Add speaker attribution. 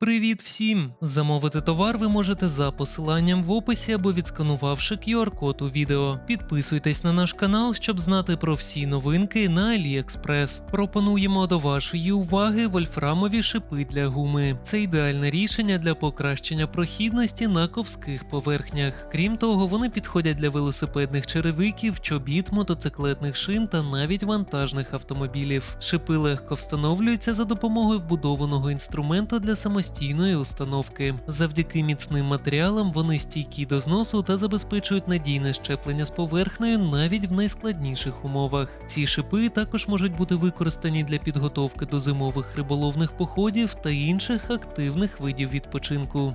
Speaker 1: Привіт всім! Замовити товар ви можете за посиланням в описі або відсканувавши QR-код у відео. Підписуйтесь на наш канал, щоб знати про всі новинки на AliExpress. Пропонуємо до вашої уваги вольфрамові шипи для гуми. Це ідеальне рішення для покращення прохідності на ковських поверхнях. Крім того, вони підходять для велосипедних черевиків, чобіт, мотоциклетних шин та навіть вантажних автомобілів. Шипи легко встановлюються за допомогою вбудованого інструменту для самостійної установки. Завдяки міцним матеріалам вони стійкі до зносу та забезпечують надійне щеплення з поверхнею навіть в найскладніших умовах. Ці шипи також можуть бути використані для підготовки до зимових риболовних походів та інших активних видів відпочинку.